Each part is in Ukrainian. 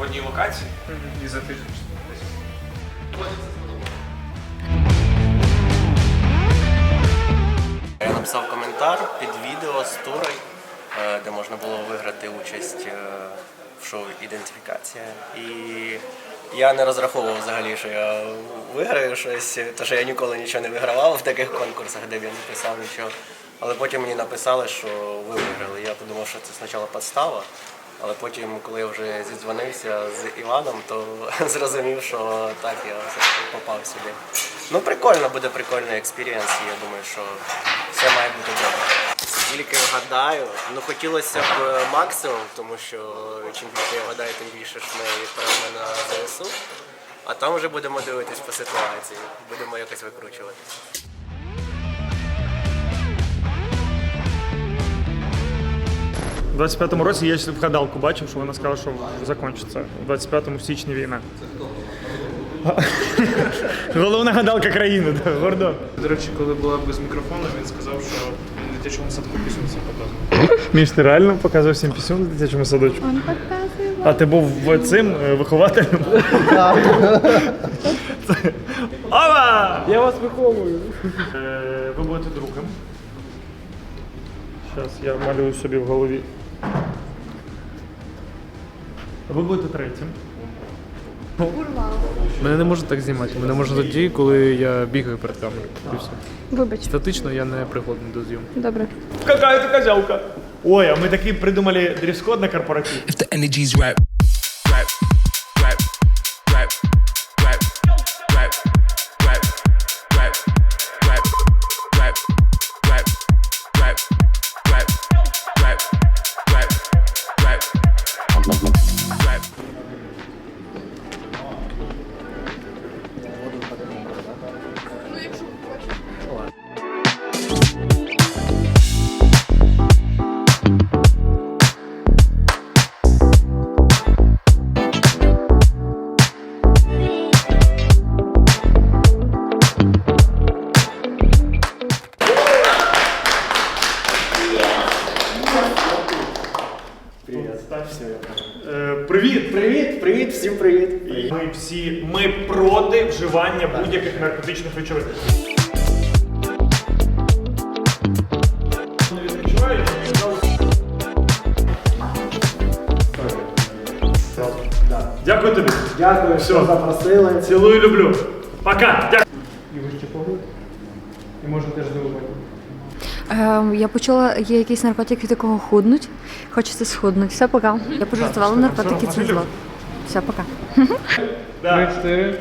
в одній локації. І за тиждень. Я написав коментар під відео з турою, е, де можна було виграти участь е, в шоу Ідентифікація. І я не розраховував взагалі, що я виграю щось, тому що я ніколи нічого не вигравав в таких конкурсах, де б я не писав нічого. Але потім мені написали, що ви виграли. Я подумав, що це спочатку підстава. Але потім, коли я вже зідзвонився з Іваном, то зрозумів, що так, я попав сюди. Ну, прикольно, буде прикольний експірієнс, я думаю, що все має бути добре. Тільки вгадаю, ну хотілося б е, максимум, тому що чим більше я вгадаю, тим більше ж ми відправимо на ЗСУ. А там вже будемо дивитись по ситуації, будемо якось викручуватись. У 25-му році я в гадалку бачив, що вона сказала, що закінчиться. У 25-му в січні війна. Головна гадалка країни, да, Гордон. До речі, коли була без мікрофону, він сказав, що він в дитячому садку пісюнці показував. Міш, ти реально показував всім пісюн в дитячому садочку? Он показує. А ти був цим е, вихователем? Це- Ова! Я вас виховую. Е, Ви будете другим. Зараз я малюю собі в голові. Ви будете третім. Мене не можна так знімати. Мене можна тоді, коли я бігаю перед камерою. І все. Вибач. Статично я не пригодний до зйомки. Добре. Какая ты козявка? Ой, а мы такие придумали дресс-код на корпоратив. if the energy's. Right, Ми всі ми проти вживання будь-яких наркотичних речовин. Не відпочивають, Дякую тобі. Дякую, що запросили. Цілую, люблю. Пока. Дякую. І ви ще погодите? І можна теж здивувати. Ем, я почула, є якийсь наркотик, від якого худнуть. Хочеться схуднути. Все, пока. Я пожартувала, наркотики це зло. Все, пока. Три, чотири.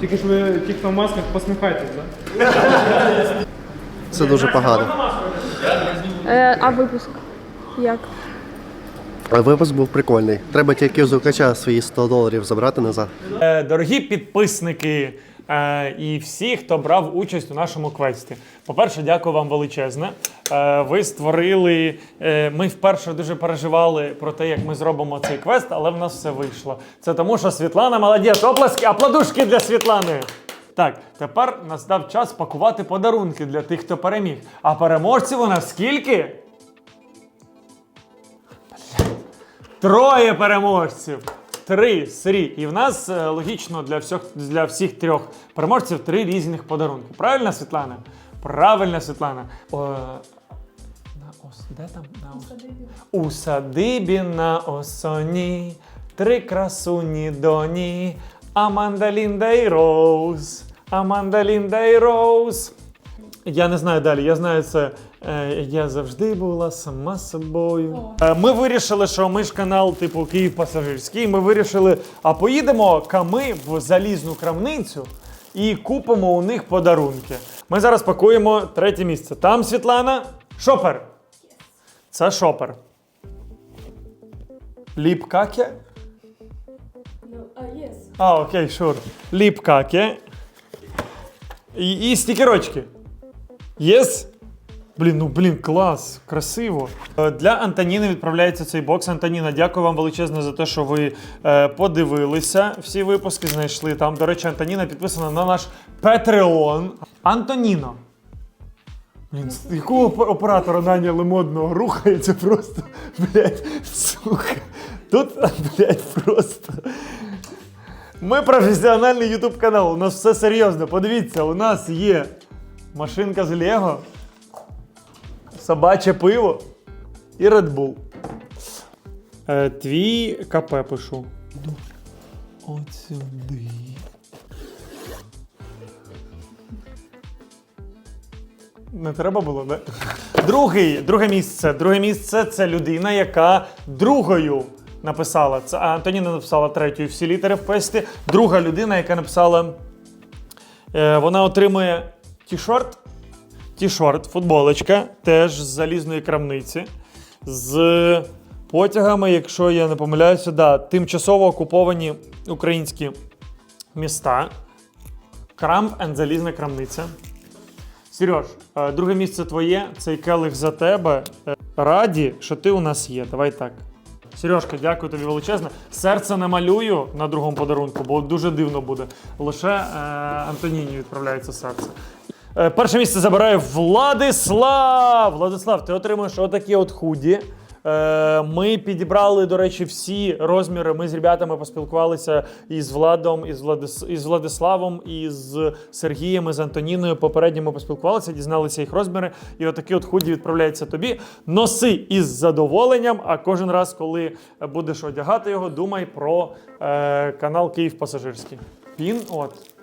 Тільки ж ви ті, хто в масках, посміхайтесь, так? Це дуже погано. Е, а випуск? Як? Але випуск був прикольний. Треба тільки з Лукача свої 100 доларів забрати назад. Е, Дорогі підписники е, і всі, хто брав участь у нашому квесті. По-перше, дякую вам величезне. Е, Ви створили. е, Ми вперше дуже переживали про те, як ми зробимо цей квест, але в нас все вийшло. Це тому, що Світлана молодець. Оплески, аплодушки для Світлани. Так, тепер настав час пакувати подарунки для тих, хто переміг. А переможців у нас скільки? Троє переможців. Три срі. І в нас е, логічно для всіх, для всіх трьох переможців три різних подарунки. Правильно, Світлана? Правильно, Світлана. О, де там? На ос... У садибі на осоні. Три красуні доні. Аманда Лінда і Роуз. Аманда Лінда і Роуз. Я не знаю далі. Я знаю це. Е, я завжди була сама собою. Е, ми вирішили, що ми ж канал, типу Київ пасажирський. Ми вирішили, а поїдемо ками в залізну крамницю і купимо у них подарунки. Ми зараз пакуємо третє місце. Там Світлана. Шопер. Це шопер. Ліпкаке? А, окей, шур. Ліпкаке. І, і стікерочки. Єс? Блін, ну блін, клас, красиво. Е, Для Антоніни відправляється цей бокс. Антоніна, дякую вам величезно за те, що ви е, подивилися. Всі випуски знайшли там. До речі, Антоніна підписана на наш Patreon. Антоніно. Блін, з якого оператора наняли модного рухається просто, блядь, сука. Тут, блядь, просто. Ми професіональний ютуб канал, у нас все серйозно. Подивіться, у нас є машинка з Лего, собаче пиво і Red Bull. Е, твій КП пишу. От сюди. Не треба було, не? Другий, друге місце. Друге місце це людина, яка другою написала. Це а Антоніна написала третьою всі літери в песті. Друга людина, яка написала. Е, вона отримує ті-шорт. Ті-шорт, футболочка, теж з залізної крамниці. З потягами, якщо я не помиляюся, да, тимчасово окуповані українські міста. Крамп and залізна крамниця. Сереж, е, друге місце твоє, цей келих за тебе. Е, Раді, що ти у нас є. Давай так. Сережка, дякую тобі величезно. Серце намалюю на другому подарунку, бо дуже дивно буде. Лише е, Антоніні відправляється серце. Е, перше місце забирає Владислав! Владислав, ти отримуєш отакі от худі. Е, Ми підібрали, до речі, всі розміри. Ми з ребятами поспілкувалися із Владом, із, Владис... із Владиславом, із Сергієм, із Антоніною. Попередньо ми поспілкувалися, дізналися їх розміри. І отакі от худі відправляється тобі. Носи із задоволенням. А кожен раз, коли будеш одягати його, думай про е, канал Київ Пасажирський. Пін от.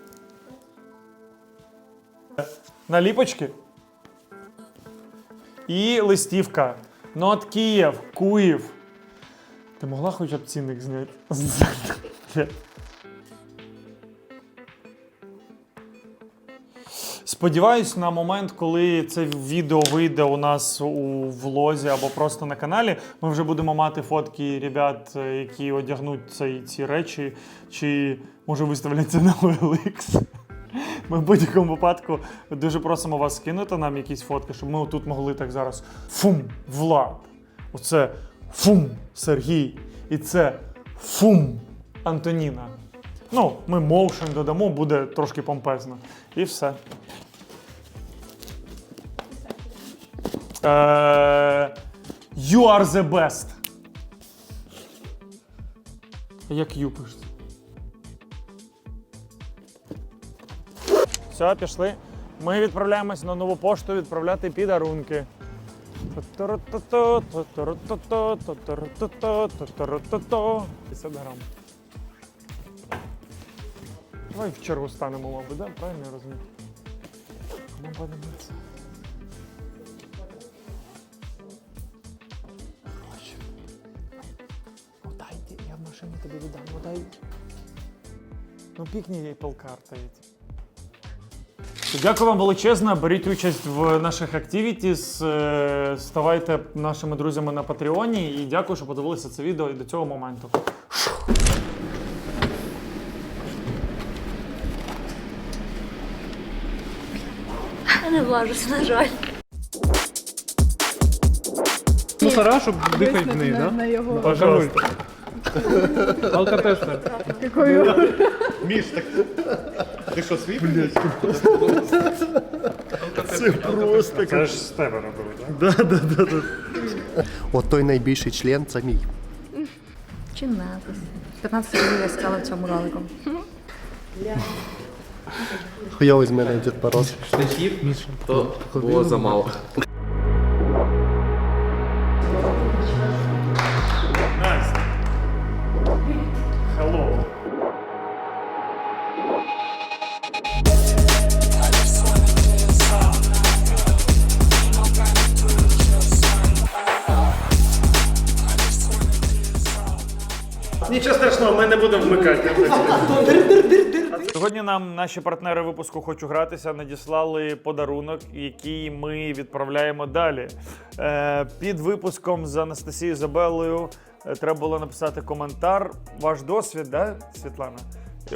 Наліпочки. І листівка. Нот Київ, Куїв. Ти могла хоча б цінник зняти? Сподіваюсь, на момент, коли це відео вийде у нас у влозі або просто на каналі, ми вже будемо мати фотки ребят, е, які одягнуть ці, ці речі, чи може виставляться на OLX. Ми в будь-якому випадку дуже просимо вас скинути нам якісь фотки, щоб ми тут могли так зараз фум, Влад. Оце фум Сергій. І це фум Антоніна. Ну, ми моушен додамо, буде трошки помпезно. І все. Е, you are the best. Як пишеться? Пішли. Ми відправляємось на нову пошту відправляти підарунки. Ту-ту-ру-ту-ту, ту-ту-ру-ту-ту, ту-ту-ру-ту-ту, ту-ту-ру-ту-ту. 50 грам. Давай в чергу станемо, мабуть, да? правильно я розумію? Кому? Гроші. Ну дайте, я в машині тобі віддам, ну дай. Ну пікні Apple карта. Дякую вам величезно. Беріть участь в наших активітіс, е, ставайте нашими друзями на Патреоні і дякую, що подивилися це відео і до цього моменту. Не влажусь, на жаль. Мусора, щоб дихати в неї, да? на його. Алкотестер. Міш, так ти що свій? Це просто Це ж з тебе робили, так? От той найбільший член це мій. Чи напис? 15 разів я сказала в цьому ролику. Хуйовий з мене Дід Мороз. То було замало. Будемо вмикати. Сьогодні нам наші партнери випуску Хочу гратися надіслали подарунок, який ми відправляємо далі. Е, під випуском з Анастасією Забелою е, треба було написати коментар. Ваш досвід, да, Світлана?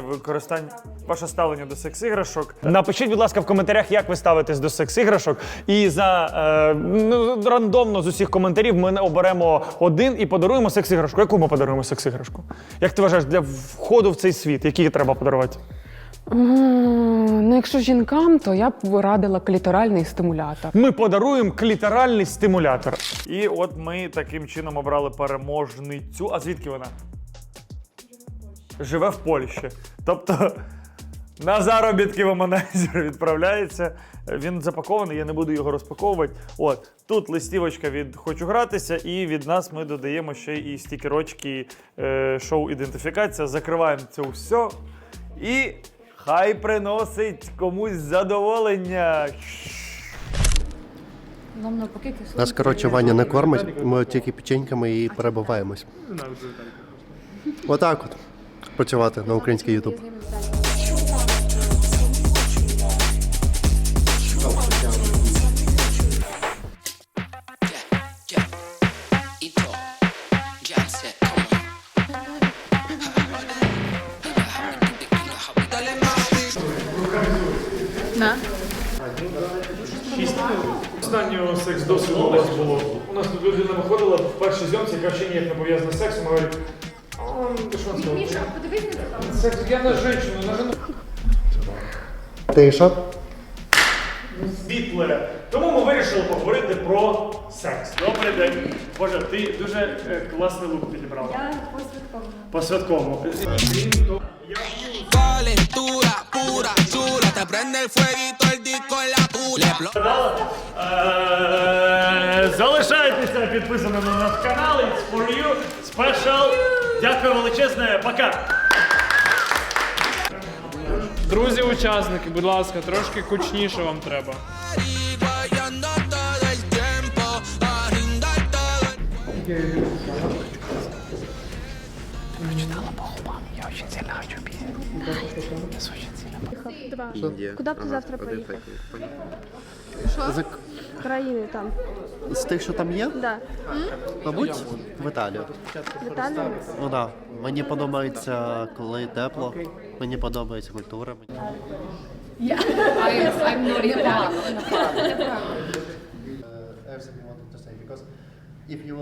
Використання ваше ставлення до секс-іграшок. Напишіть, будь ласка, в коментарях, як ви ставитесь до секс-іграшок. І за е, ну, рандомно з усіх коментарів ми оберемо один і подаруємо секс-іграшку. Яку ми подаруємо секс-іграшку? Як ти вважаєш, для входу в цей світ, який треба подарувати? М, Ну, якщо жінкам, то я б радила кліторальний стимулятор. Ми подаруємо кліторальний стимулятор. І от ми таким чином обрали переможницю. А звідки вона? Живе в Польщі. Тобто на заробітки в Аманайзер відправляється. Він запакований, я не буду його розпаковувати. От тут листівочка від Хочу гратися, і від нас ми додаємо ще і стікерочки е, шоу ідентифікація. Закриваємо це все. І хай приносить комусь задоволення. Нам навпаки кисло. Нас, коротше, Ваня не кормить, ми тільки печеньками і перебуваємось. Отак от. Працювати на український Ютуб. На. Останнього секс досвіду десь було. У нас тут людина виходила в першій зйомці, яка ще ніяк не пов'язана з сексом, говорить. Секс, я на жінку, на жену Тиша. світле. Тому ми вирішили поговорити про секс. Добрий день. Боже, ти дуже е, класний лук підібрала. Я посвідкована. По святковому. Calentura pura, chula, te prende el fueguito el disco en la tula. Е, Залишайтеся підписаними на наш канал. It's for you. Special. Дякую величезне. Пока. Друзі, учасники, будь ласка, трошки кучніше вам треба. Куда б ти завтра поїхав? З, Країни там. з тих, що там є, Да. мабуть, в Італію. В Італії? Ну так. Мені подобається, коли тепло. Мені подобається культура.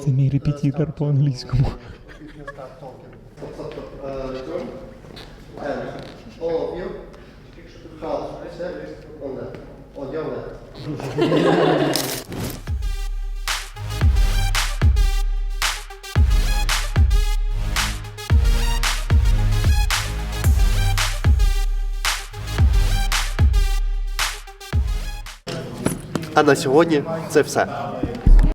Це мій репетитор по англійському. All of you, on left, on your left. На сьогодні це все.